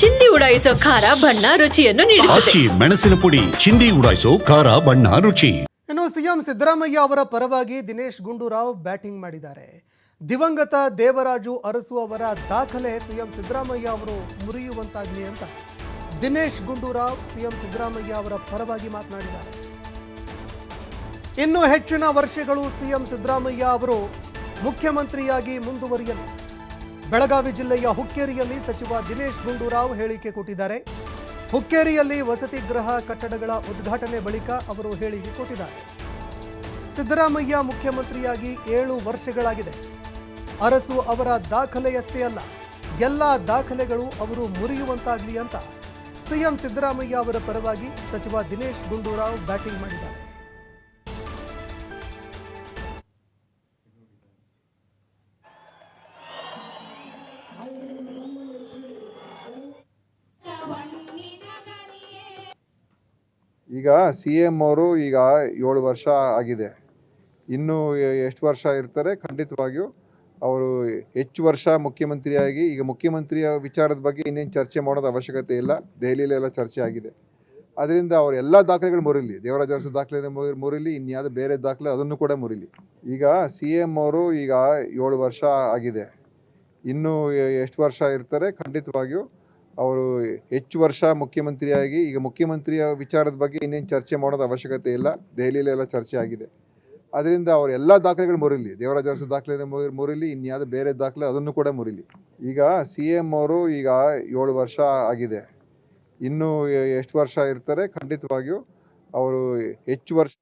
ಚಿಂದಿ ಉಡಾಯಿಸೋ ಖಾರ ಬಣ್ಣ ರುಚಿಯನ್ನು ನೀಡುತ್ತದೆ. ಆಚಿ ಮೆಣಸಿನ ಪುಡಿ ಚಿಂದಿ ಉಡಾಯಿಸೋ ಖಾರ ಬಣ್ಣ ರುಚಿ. ಇನ್ನು ಸಿಎಂ ಸಿದ್ದರಾಮಯ್ಯ ಅವರ ಪರವಾಗಿ ದಿನೇಶ್ ಗುಂಡೂರಾವ್ ಬ್ಯಾಟಿಂಗ್ ಮಾಡಿದ್ದಾರೆ. ದಿವಂಗತ ದೇವರಾಜು ಅರಸು ಅವರ ದಾಖಲೆ ಸಿಎಂ ಸಿದ್ದರಾಮಯ್ಯ ಅವರು ಮುರಿಯುವಂತಾಗಲಿ ಅಂತ ದಿನೇಶ್ ಗುಂಡೂರಾವ್ ಸಿಎಂ ಸಿದ್ದರಾಮಯ್ಯ ಅವರ ಪರವಾಗಿ ಮಾತನಾಡಿದ್ದಾರೆ. ಇನ್ನು ಹೆಚ್ಚಿನ ವರ್ಷಗಳು ಸಿಎಂ ಸಿದ್ದರಾಮಯ್ಯ ಅವರು ಮುಖ್ಯಮಂತ್ರಿಯಾಗಿ ಮುಂದುವರಿಯಲಿ. ಬೆಳಗಾವಿ ಜಿಲ್ಲೆಯ ಹುಕ್ಕೇರಿಯಲ್ಲಿ ಸಚಿವ ದಿನೇಶ್ ಗುಂಡೂರಾವ್ ಹೇಳಿಕೆ ಕೊಟ್ಟಿದ್ದಾರೆ. ಹುಕ್ಕೇರಿಯಲ್ಲಿ ವಸತಿ ಗೃಹ ಕಟ್ಟಡಗಳ ಉದ್ಘಾಟನೆ ಬಳಿಕ ಅವರು ಹೇಳಿಕೆ ಕೊಟ್ಟಿದ್ದಾರೆ. ಸಿದ್ದರಾಮಯ್ಯ ಮುಖ್ಯಮಂತ್ರಿಯಾಗಿ ಏಳು ವರ್ಷಗಳಾಗಿದೆ. ಅರಸು ಅವರ ದಾಖಲೆಯಷ್ಟೇ ಅಲ್ಲ, ಎಲ್ಲ ದಾಖಲೆಗಳು ಅವರು ಮುರಿಯುವಂತಾಗಲಿ ಅಂತ ಸಿಎಂ ಸಿದ್ದರಾಮಯ್ಯ ಅವರ ಪರವಾಗಿ ಸಚಿವ ದಿನೇಶ್ ಗುಂಡೂರಾವ್ ಬ್ಯಾಟಿಂಗ್ ಮಾಡಿದ್ದಾರೆ. ಈಗ ಸಿ ಎಂ ಅವರು ಈಗ ಏಳು ವರ್ಷ ಆಗಿದೆ. ಇನ್ನು ಎಷ್ಟು ವರ್ಷ ಇರ್ತಾರೆ? ಖಂಡಿತವಾಗಿಯೂ ಅವರು ಹೆಚ್ಚು ವರ್ಷ ಮುಖ್ಯಮಂತ್ರಿಯಾಗಿ, ಈಗ ಮುಖ್ಯಮಂತ್ರಿಯ ವಿಚಾರದ ಬಗ್ಗೆ ಇನ್ನೇನು ಚರ್ಚೆ ಮಾಡೋದು ಅವಶ್ಯಕತೆ ಇಲ್ಲ. ದೆಹಲಿಯಲ್ಲೆಲ್ಲ ಚರ್ಚೆ ಆಗಿದೆ. ಅದರಿಂದ ಅವರು ಎಲ್ಲ ದಾಖಲೆಗಳು ಮುರಿಲಿ. ದೇವರಾಜ ಅರಸು ದಾಖಲೆ ಮುರಿಲಿ, ಇನ್ಯಾವುದೋ ಬೇರೆ ದಾಖಲೆ ಅದನ್ನು ಕೂಡ ಮುರಿಲಿ. ಈಗ ಸಿ ಎಂ ಅವರು ಈಗ ಏಳು ವರ್ಷ ಆಗಿದೆ. ಇನ್ನು ಎಷ್ಟು ವರ್ಷ ಇರ್ತಾರೆ? ಖಂಡಿತವಾಗಿಯೂ ಅವರು ಹೆಚ್ಚು ವರ್ಷ ಮುಖ್ಯಮಂತ್ರಿಯಾಗಿ, ಈಗ ಮುಖ್ಯಮಂತ್ರಿಯ ವಿಚಾರದ ಬಗ್ಗೆ ಇನ್ನೇನು ಚರ್ಚೆ ಮಾಡೋದು ಅವಶ್ಯಕತೆ ಇಲ್ಲ. ದೆಹಲಿಯಲ್ಲೆಲ್ಲ ಚರ್ಚೆ ಆಗಿದೆ. ಅದರಿಂದ ಅವರು ಎಲ್ಲ ದಾಖಲೆಗಳು ಮುರಿಲಿ. ದೇವರಾಜ ಅರಸು ದಾಖಲೆ ಮುರಿಲಿ. ಇನ್ಯಾವುದೋ ಬೇರೆ ದಾಖಲೆ ಅದನ್ನು ಕೂಡ ಮುರಿಲಿ. ಈಗ ಸಿ ಎಂ ಅವರು ಈಗ ಏಳು ವರ್ಷ ಆಗಿದೆ. ಇನ್ನೂ ಎಷ್ಟು ವರ್ಷ ಇರ್ತಾರೆ ಖಂಡಿತವಾಗಿಯೂ ಅವರು ಹೆಚ್ಚು ವರ್ಷ